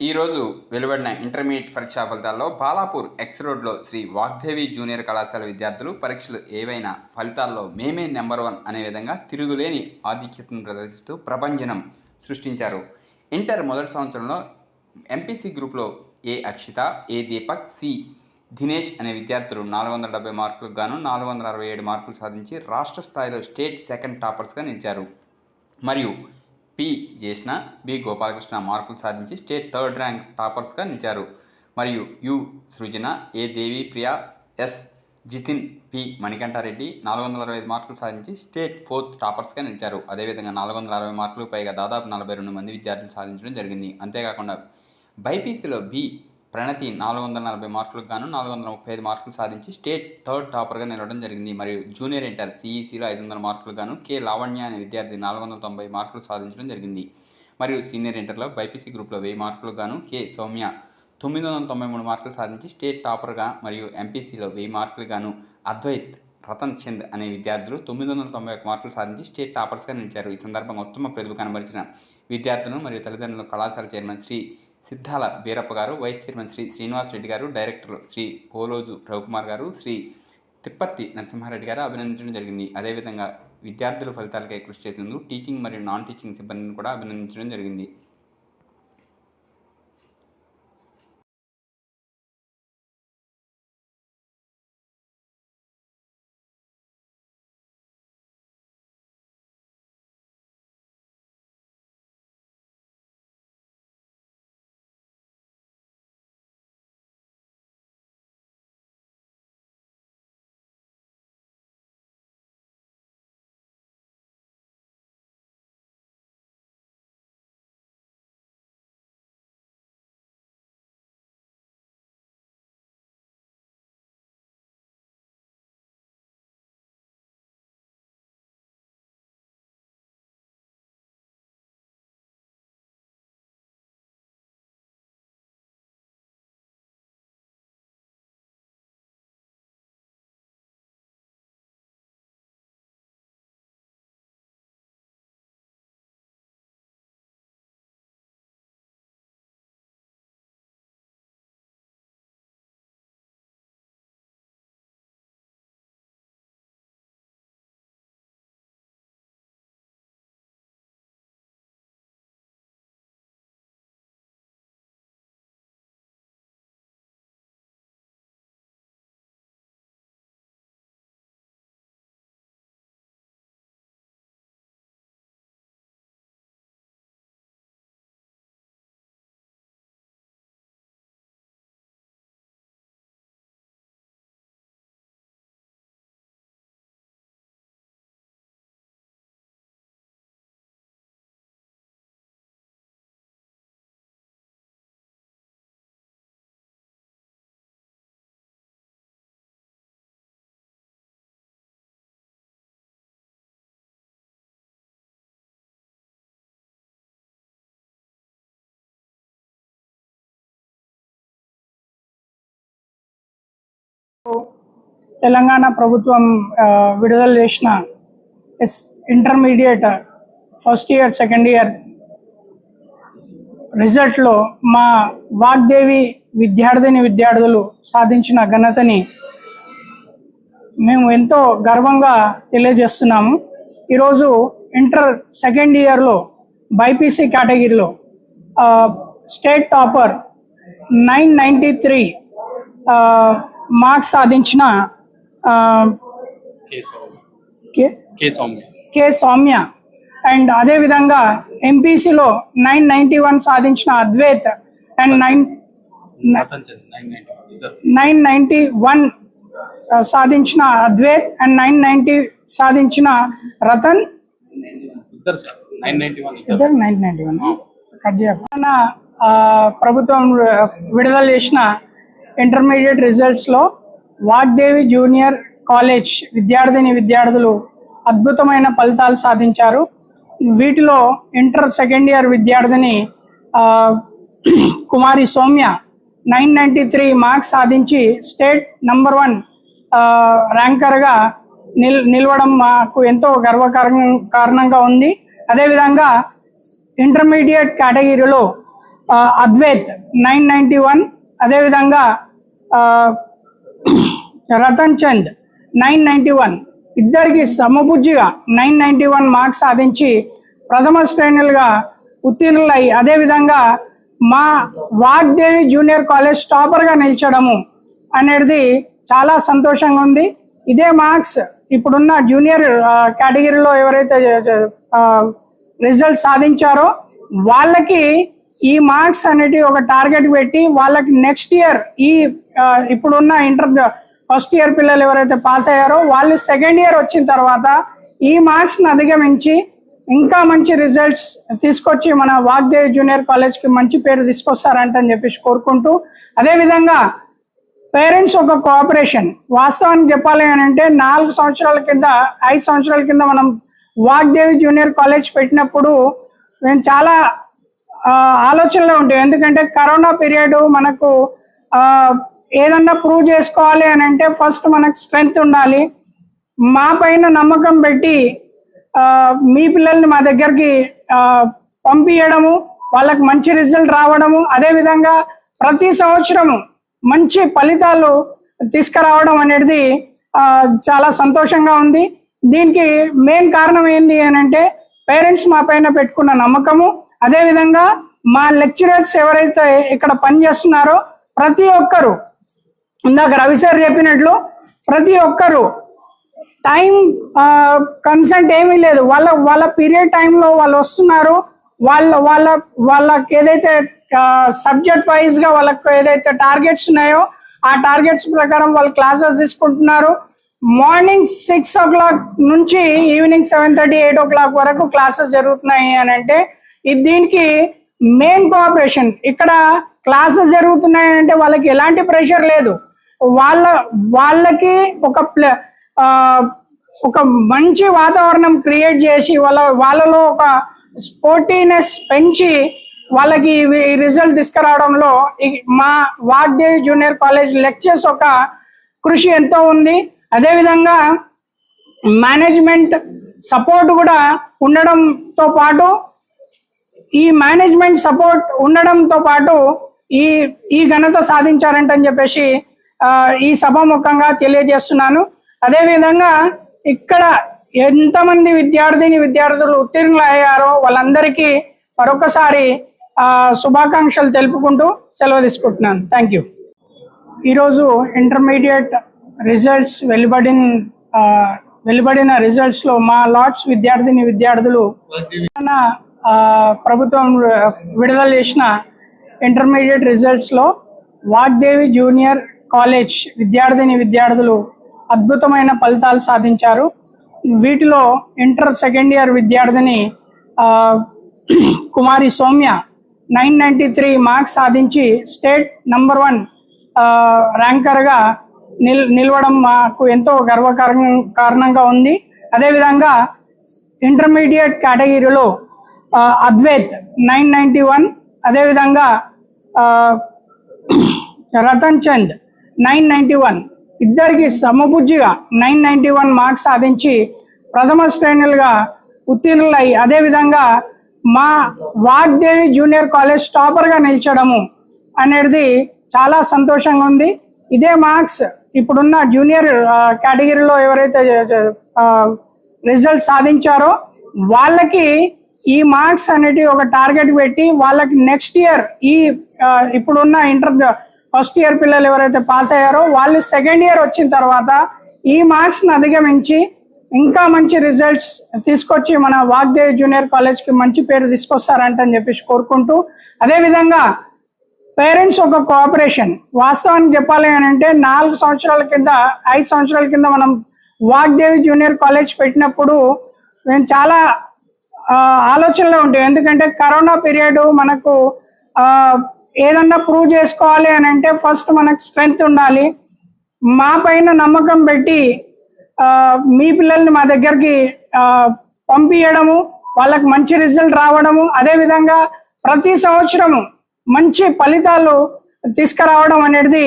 ఈరోజు వెలువడిన ఇంటర్మీడియట్ పరీక్షా ఫలితాల్లో బాలాపూర్ ఎక్స్ రోడ్లో శ్రీ వాగ్దేవి జూనియర్ కళాశాల విద్యార్థులు పరీక్షలు ఏవైనా ఫలితాల్లో మేమే నెంబర్ వన్ అనే విధంగా తిరుగులేని ఆధిక్యతను ప్రదర్శిస్తూ ప్రభంజనం సృష్టించారు. ఇంటర్ మొదటి సంవత్సరంలో ఎంపీసీ గ్రూప్లో A Akshitha A Deepak C Dinesh అనే విద్యార్థులు నాలుగు వందల డెబ్బై మార్కులకు గాను నాలుగు వందల అరవై ఏడు మార్కులు సాధించి రాష్ట్ర స్థాయిలో స్టేట్ సెకండ్ టాపర్స్గా నిలిచారు. మరియు పి జేష్ణ బి గోపాలకృష్ణ మార్కులు సాధించి స్టేట్ థర్డ్ ర్యాంక్ టాపర్స్గా నిలిచారు. మరియు U Srujana A Devi Priya S Jithin P Manikanta Reddy నాలుగు వందల అరవై ఐదు మార్కులు సాధించి స్టేట్ ఫోర్త్ టాపర్స్గా నిలిచారు. అదేవిధంగా నాలుగు వందల అరవై మార్కులు పైగా దాదాపు నలభై రెండు మంది విద్యార్థులు సాధించడం జరిగింది. అంతేకాకుండా బైపీసీలో బి ప్రణతి నాలుగు వందల నలభై మార్కులకు గాను నాలుగు వందల ముప్పై ఐదు మార్కులు సాధించి స్టేట్ థర్డ్ టాపర్గా నిలవడం జరిగింది. మరియు జూనియర్ ఇంటర్ సిఈసిలో ఐదు వందల మార్కులు గాను కె లావణ్య అనే విద్యార్థి నాలుగు వందల తొంభై మార్కులు సాధించడం జరిగింది. మరియు సీనియర్ ఇంటర్లో బైపీసీ గ్రూప్లో వెయ్యి మార్కులకు గాను కె సౌమ్య తొమ్మిది వందల తొంభై మూడు మార్కులు సాధించి స్టేట్ టాపర్గా మరియు ఎంపీసీలో వెయ్యి మార్కులు గాను అద్వైత్ రతన్ చంద్ అనే విద్యార్థులు తొమ్మిది వందల తొంభై ఒక మార్కులు సాధించి స్టేట్ టాపర్స్గా నిలిచారు. ఈ సందర్భంగా ఉత్తమ ప్రతిభ కనబరిచిన విద్యార్థులను మరియు తల్లిదండ్రులు కళాశాల chairman Shri Siddala Veerappa garu vice chairman Shri Srinivas Reddy garu director Shri Poloju Ravikumar గారు శ్రీ తిప్పర్తి నరసింహారెడ్డి గారు అభినందించడం జరిగింది. అదేవిధంగా విద్యార్థుల ఫలితాలకై కృషి చేసినందుకు టీచింగ్ మరియు నాన్ టీచింగ్ సిబ్బందిని కూడా అభినందించడం జరిగింది. తెలంగాణ ప్రభుత్వం విడుదల చేసిన S intermediate first year second year రిజల్ట్లో మా వాగ్దేవి విద్యార్థిని విద్యార్థులు సాధించిన ఘనతని మేము ఎంతో గర్వంగా తెలియజేస్తున్నాము. ఈరోజు ఇంటర్ సెకండ్ ఇయర్లో బైపీసీ కేటగిరీలో state topper nine ninety three marks సాధించిన కే సౌమ్య. అండ్ అదేవిధంగా ఎంపీసీలో నైన్ నైంటీ వన్ సాధించిన Advaith and nine nine ninety ninety one సాధించిన అద్వైత్ అండ్ నైన్ నైంటీ సాధించిన రతన్. ఇద్దరు nine ninety one ninety cut ప్రభుత్వం విడుదల చేసిన ఇంటర్మీడియట్ రిజల్ట్స్లో వాగ్దేవి జూనియర్ కాలేజ్ విద్యార్థిని విద్యార్థులు అద్భుతమైన ఫలితాలు సాధించారు. వీటిలో ఇంటర్ సెకండ్ ఇయర్ విద్యార్థిని Kumari Soumya nine ninety three marks సాధించి స్టేట్ నంబర్ వన్ ర్యాంకర్గా నిల్ నిలవడం మాకు ఎంతో గర్వకారణ కారణంగా ఉంది. అదేవిధంగా ఇంటర్మీడియట్ కేటగిరీలో అద్వైత్ నైన్ నైంటీ వన్ అదేవిధంగా Ratan Chand nine ninety one. ఇద్దరికి సమబుజ్జిగా నైన్ నైంటీ వన్ మార్క్స్ సాధించి ప్రథమ శ్రేణులుగా ఉత్తీర్ణులై అదేవిధంగా మా వాగ్దేవి జూనియర్ కాలేజ్ టాపర్గా నిలిచడము అనేది చాలా సంతోషంగా ఉంది. ఇదే మార్క్స్ ఇప్పుడున్న జూనియర్ కేటగిరీలో ఎవరైతే రిజల్ట్ సాధించారో వాళ్ళకి ఈ మార్క్స్ అనేటివి ఒక టార్గెట్ పెట్టి వాళ్ళకి నెక్స్ట్ ఇయర్ ఈ ఇప్పుడున్న ఇంటర్ ఫస్ట్ ఇయర్ పిల్లలు ఎవరైతే పాస్ అయ్యారో వాళ్ళు సెకండ్ ఇయర్ వచ్చిన తర్వాత ఈ మార్క్స్ని అధిగమించి ఇంకా మంచి రిజల్ట్స్ తీసుకొచ్చి మన వాగ్దేవ్ జూనియర్ కాలేజ్కి మంచి పేరు తీసుకొస్తారంట అని చెప్పేసి కోరుకుంటూ అదే విధంగా పేరెంట్స్ ఒక కోఆపరేషన్. వాస్తవానికి చెప్పాలి అని అంటే నాలుగు సంవత్సరాల కింద ఐదు సంవత్సరాల కింద మనం వాగ్దేవి జూనియర్ కాలేజ్ పెట్టినప్పుడు మేము చాలా ఆలోచనలో ఉంటాయి. ఎందుకంటే కరోనా పీరియడ్ మనకు ఏదన్నా ప్రూవ్ చేసుకోవాలి అని అంటే ఫస్ట్ మనకు స్ట్రెంగ్త్ ఉండాలి. మా పైన నమ్మకం పెట్టి మీ పిల్లల్ని మా దగ్గరికి పంపించడము వాళ్ళకి మంచి రిజల్ట్ రావడము అదే విధంగా ప్రతి సంవత్సరము మంచి ఫలితాలు తీసుకురావడం అనేది చాలా సంతోషంగా ఉంది. దీనికి మెయిన్ కారణం ఏంటి అని అంటే పేరెంట్స్ మా పైన పెట్టుకున్న నమ్మకము అదేవిధంగా మా లెక్చరర్స్ ఎవరైతే ఇక్కడ పనిచేస్తున్నారో ప్రతి ఒక్కరు ఇందాక రవి సార్ చెప్పినట్లు ప్రతి ఒక్కరు టైం కన్సెంట్ ఏమీ లేదు. వాళ్ళ వాళ్ళ పీరియడ్ టైంలో వాళ్ళు వస్తున్నారు. వాళ్ళ వాళ్ళ వాళ్ళకి ఏదైతే సబ్జెక్ట్ వైజ్గా ఏదైతే టార్గెట్స్ ఉన్నాయో ఆ టార్గెట్స్ ప్రకారం వాళ్ళు క్లాసెస్ తీసుకుంటున్నారు. మార్నింగ్ సిక్స్ ఓ క్లాక్ నుంచి evening seven thirty eight o'clock వరకు క్లాసెస్ జరుగుతున్నాయి అని అంటే ఇది దీనికి మెయిన్ కోఆపరేషన్ ఇక్కడ క్లాసెస్ జరుగుతున్నాయి అంటే వాళ్ళకి ఎలాంటి ప్రెషర్ లేదు. వాళ్ళ వాళ్ళకి ఒక ప్లే ఒక మంచి వాతావరణం క్రియేట్ చేసి వాళ్ళ వాళ్ళలో ఒక స్పోర్టీనెస్ పెంచి వాళ్ళకి ఈ రిజల్ట్ తీసుకురావడంలో మా వాగ్దేవి జూనియర్ కాలేజ్ లెక్చర్స్ ఒక కృషి ఎంతో ఉంది. అదేవిధంగా మేనేజ్మెంట్ సపోర్ట్ కూడా ఉండడంతో పాటు ఈ మేనేజ్మెంట్ సపోర్ట్ ఉండడంతో పాటు ఈ ఈ ఘనత సాధించారంటని చెప్పేసి ఈ సభాముఖంగా తెలియజేస్తున్నాను. అదేవిధంగా ఇక్కడ ఎంతమంది విద్యార్థిని విద్యార్థులు ఉత్తీర్ణులు అయ్యారో వాళ్ళందరికీ మరొకసారి ఆ, శుభాకాంక్షలు తెలుపుకుంటూ సెలవు తీసుకుంటున్నాను. థ్యాంక్ యూ ఈరోజు ఇంటర్మీడియట్ రిజల్ట్స్ వెలువడిన వెలువడిన రిజల్ట్స్లో మా లాట్స్ విద్యార్థిని విద్యార్థులు ప్రభుత్వం విడుదల చేసిన ఇంటర్మీడియట్ రిజల్ట్స్లో వాగ్దేవి జూనియర్ కాలేజ్ విద్యార్థిని విద్యార్థులు అద్భుతమైన ఫలితాలు సాధించారు. వీటిలో ఇంటర్ సెకండ్ ఇయర్ విద్యార్థిని Kumari Soumya nine ninety three marks సాధించి స్టేట్ నంబర్ వన్ ర్యాంకర్గా నిల్ నిలవడం మాకు ఎంతో గర్వకారణం కారణంగా ఉంది. అదేవిధంగా ఇంటర్మీడియట్ కేటగిరీలో అద్వైత్ నైన్ నైంటీ వన్ అదేవిధంగా Ratan Chand nine ninety one. ఇద్దరికి సమబుజ్జిగా నైన్ నైంటీ వన్ మార్క్స్ సాధించి ప్రథమ శ్రేణులుగా ఉత్తీర్ణులై అదేవిధంగా మా వాగ్దేవి జూనియర్ కాలేజ్ టాపర్గా నిలిచడము అనేది చాలా సంతోషంగా ఉంది. ఇదే మార్క్స్ ఇప్పుడున్న జూనియర్ కేటగిరీలో ఎవరైతే రిజల్ట్ సాధించారో వాళ్ళకి ఈ మార్క్స్ అనేటివి ఒక టార్గెట్ పెట్టి వాళ్ళకి నెక్స్ట్ ఇయర్ ఈ ఇప్పుడున్న ఇంటర్ ఫస్ట్ ఇయర్ పిల్లలు ఎవరైతే పాస్ అయ్యారో వాళ్ళు సెకండ్ ఇయర్ వచ్చిన తర్వాత ఈ మార్క్స్ని అధిగమించి ఇంకా మంచి రిజల్ట్స్ తీసుకొచ్చి మన వాగ్దేవ్ జూనియర్ కాలేజ్కి మంచి పేరు తీసుకొస్తారంటని చెప్పేసి కోరుకుంటూ అదేవిధంగా పేరెంట్స్ ఒక కోఆపరేషన్. వాస్తవానికి చెప్పాలి అని అంటే నాలుగు సంవత్సరాల కింద ఐదు సంవత్సరాల కింద మనం వాగ్దేవి జూనియర్ కాలేజ్ పెట్టినప్పుడు మేము చాలా ఆలోచనలో ఉంటాయి. ఎందుకంటే కరోనా పీరియడ్ మనకు ఏదన్నా ప్రూవ్ చేసుకోవాలి అని అంటే ఫస్ట్ మనకు స్ట్రెంగ్త్ ఉండాలి. మా పైన నమ్మకం పెట్టి మీ పిల్లల్ని మా దగ్గరికి పంపించడము వాళ్ళకి మంచి రిజల్ట్ రావడము అదే విధంగా ప్రతి సంవత్సరము మంచి ఫలితాలు తీసుకురావడం అనేది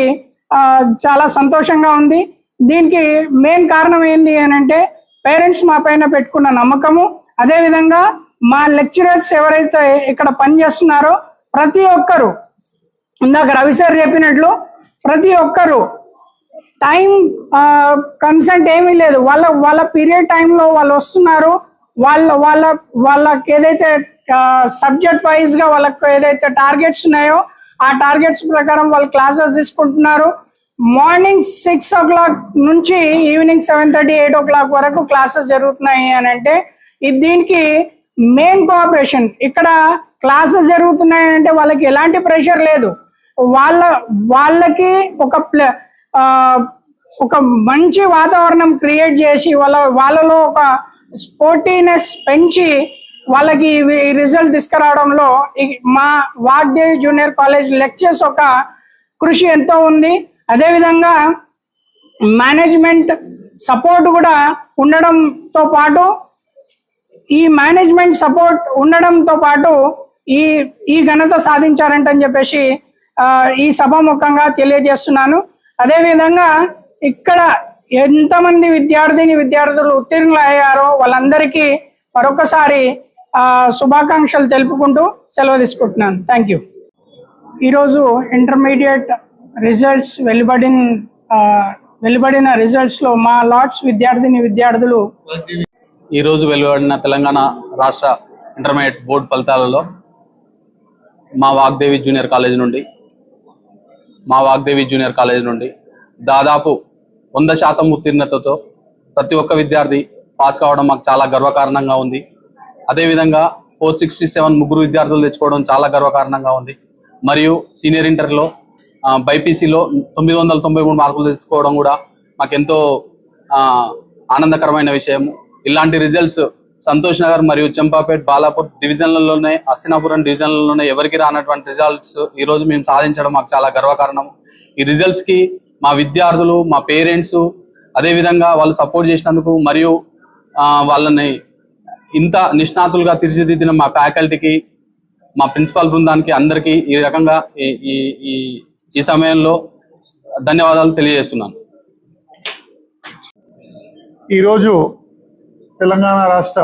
చాలా సంతోషంగా ఉంది. దీనికి మెయిన్ కారణం ఏంటి అని అంటే పేరెంట్స్ మా పైన పెట్టుకున్న నమ్మకము అదే విధంగా మా లెక్చరర్స్ ఎవరైతే ఇక్కడ పనిచేస్తున్నారో ప్రతి ఒక్కరు ఇందాక రవి సార్ చెప్పినట్లు ప్రతి ఒక్కరు టైం కన్సెంట్ ఏమీ లేదు. వాళ్ళ వాళ్ళ పీరియడ్ టైంలో వాళ్ళు వస్తున్నారు. వాళ్ళ వాళ్ళ వాళ్ళకి ఏదైతే సబ్జెక్ట్ వైజ్గా వాళ్ళకు ఏదైతే టార్గెట్స్ ఉన్నాయో ఆ టార్గెట్స్ ప్రకారం వాళ్ళు క్లాసెస్ తీసుకుంటున్నారు. మార్నింగ్ సిక్స్ ఓ క్లాక్ నుంచి evening seven thirty eight o'clock వరకు క్లాసెస్ జరుగుతున్నాయి అని అంటే ఇది దీనికి మెయిన్ కోఆపరేషన్ ఇక్కడ క్లాసెస్ జరుగుతున్నాయి అంటే వాళ్ళకి ఎలాంటి ప్రెషర్ లేదు. వాళ్ళ వాళ్ళకి ఒక ప్లే ఒక మంచి వాతావరణం క్రియేట్ చేసి వాళ్ళ వాళ్ళలో ఒక స్పోర్టీనెస్ పెంచి వాళ్ళకి ఈ రిజల్ట్ తీసుకురావడంలో మా వాగ్దేవి జూనియర్ కాలేజ్ లెక్చర్స్ ఒక కృషి ఎంతో ఉంది. అదేవిధంగా మేనేజ్మెంట్ సపోర్ట్ కూడా ఉండడంతో పాటు ఈ మేనేజ్మెంట్ సపోర్ట్ ఉండడంతో పాటు ఈ ఈ ఘనత సాధించారంటని చెప్పేసి ఈ సభాముఖంగా తెలియజేస్తున్నాను. అదేవిధంగా ఇక్కడ ఎంతమంది విద్యార్థిని విద్యార్థులు ఉత్తీర్ణులు అయ్యారో వాళ్ళందరికీ మరొకసారి ఆ, శుభాకాంక్షలు తెలుపుకుంటూ సెలవు తీసుకుంటున్నాను. థ్యాంక్ యూ ఈరోజు ఇంటర్మీడియట్ రిజల్ట్స్ వెలువడిన వెలుబడిన వెలువడిన రిజల్ట్స్లో మా లాట్స్ విద్యార్థిని విద్యార్థులు ఈ రోజు వెలువడిన తెలంగాణ రాష్ట్ర ఇంటర్మీడియట్ బోర్డు ఫలితాలలో మా వాగ్దేవి జూనియర్ కాలేజ్ నుండి మా వాగ్దేవి జూనియర్ కాలేజ్ నుండి దాదాపు వంద శాతం ఉత్తీర్ణతతో ప్రతి ఒక్క విద్యార్థి పాస్ కావడం మాకు చాలా గర్వకారణంగా ఉంది. అదేవిధంగా ఫోర్ సిక్స్టీ సెవెన్ ముగ్గురు విద్యార్థులు తెచ్చుకోవడం చాలా గర్వకారణంగా ఉంది. మరియు సీనియర్ ఇంటర్లో బైపీసీలో తొమ్మిది వందల తొంభై మూడు మార్కులు తెచ్చుకోవడం కూడా మాకెంతో ఆనందకరమైన విషయం ఇలాంటి రిజల్ట్స్ సంతోష్ నగర్ మరియు చంపాపేట్ బాలాపూర్ డివిజన్లలోనే అస్సినాపురం డివిజన్లలోనే ఎవరికి రానటువంటి రిజల్ట్స్ ఈరోజు మేము సాధించడం మాకు చాలా గర్వకారణం ఈ రిజల్ట్స్కి మా విద్యార్థులు మా పేరెంట్స్ అదేవిధంగా వాళ్ళు సపోర్ట్ చేసినందుకు మరియు వాళ్ళని ఇంత నిష్ణాతులుగా తీర్చిదిద్దిన మా ఫ్యాకల్టీకి మా ప్రిన్సిపాల్ బృందానికి అందరికీ ఈ రకంగా ఈ ఈ ఈ సమయంలో ధన్యవాదాలు తెలియజేస్తున్నాను. ఈరోజు తెలంగాణ రాష్ట్ర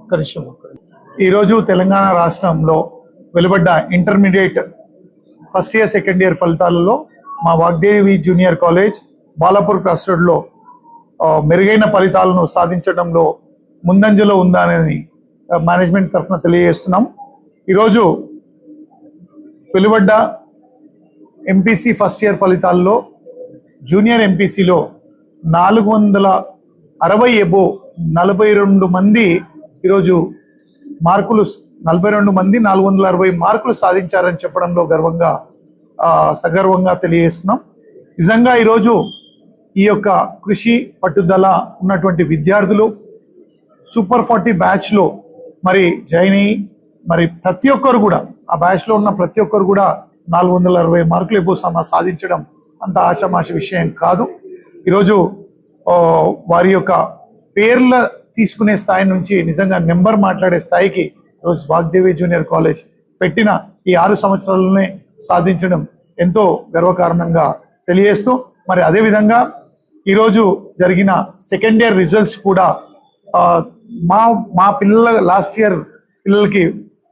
ఒక్క ఈరోజు తెలంగాణ రాష్ట్రంలో వెలువడ్డ intermediate first year second year ఫలితాలలో మా Vagdevi junior college Balapur cross రోడ్లో మెరుగైన ఫలితాలను సాధించడంలో ముందంజలో ఉందా అనేది మేనేజ్మెంట్ తరఫున తెలియజేస్తున్నాం. ఈరోజు వెలువడ్డ ఎంపీసీ ఫస్ట్ ఇయర్ ఫలితాల్లో జూనియర్ ఎంపీసీలో నాలుగు వందల అరవై ఎబో నలభై రెండు మంది ఈరోజు మార్కులు నలభై రెండు మంది నాలుగు వందల అరవై మార్కులు సాధించారని చెప్పడంలో గర్వంగా సగర్వంగా తెలియజేస్తున్నాం. నిజంగా ఈరోజు ఈ యొక్క కృషి పట్టుదల ఉన్నటువంటి విద్యార్థులు సూపర్ ఫార్టీ బ్యాచ్లో మరి జాయిన్ అయ్యి మరి ప్రతి ఒక్కరు కూడా ఆ బ్యాచ్లో ఉన్న ప్రతి ఒక్కరు కూడా నాలుగు వందల అరవై మార్కులు ఎబో సమ సాధించడం అంత ఆషామాషి విషయం కాదు. ఈరోజు వారి యొక్క పేర్ల తీసుకునే స్థాయి నుంచి నిజంగా నెంబర్ మాట్లాడే స్థాయికి ఈరోజు వాగ్దేవి జూనియర్ కాలేజ్ పెట్టిన ఈ ఆరు సంవత్సరాలనే సాధించడం ఎంతో గర్వకారణంగా తెలియజేస్తూ మరి అదేవిధంగా ఈరోజు జరిగిన సెకండ్ ఇయర్ రిజల్ట్స్ కూడా మా మా పిల్లల లాస్ట్ ఇయర్ పిల్లలకి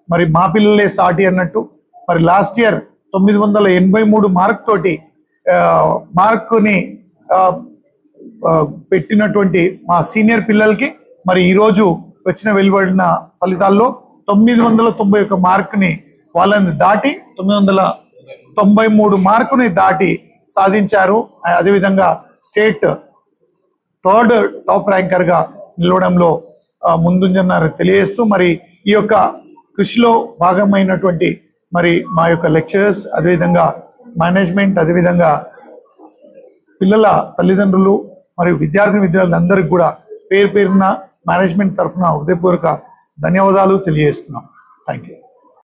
మరి మా పిల్లలే సాటి అన్నట్టు మరి లాస్ట్ ఇయర్ తొమ్మిది వందల ఎనభై మూడు మార్క్ తోటి మార్కుని పెట్టినటువంటి మా సీనియర్ పిల్లలకి మరి ఈరోజు వచ్చిన వెలువడిన ఫలితాల్లో తొమ్మిది వందల తొంభై ఒక మార్కుని వాళ్ళని దాటి తొమ్మిది వందల తొంభై మూడు మార్కుని దాటి సాధించారు. అదేవిధంగా స్టేట్ థర్డ్ టాప్ ర్యాంకర్గా నిలవడంలో ఆ, తెలియజేస్తూ మరి ఈ యొక్క కృషిలో భాగమైనటువంటి మరి మా యొక్క లెక్చరర్స్ అదేవిధంగా మేనేజ్మెంట్ అదేవిధంగా పిల్లల తల్లిదండ్రులు మరియు విద్యార్థి విద్యార్థులందరికీ కూడా పేరు పేరున మేనేజ్మెంట్ తరఫున హృదయపూర్వక ధన్యవాదాలు తెలియజేస్తున్నాం. Thank you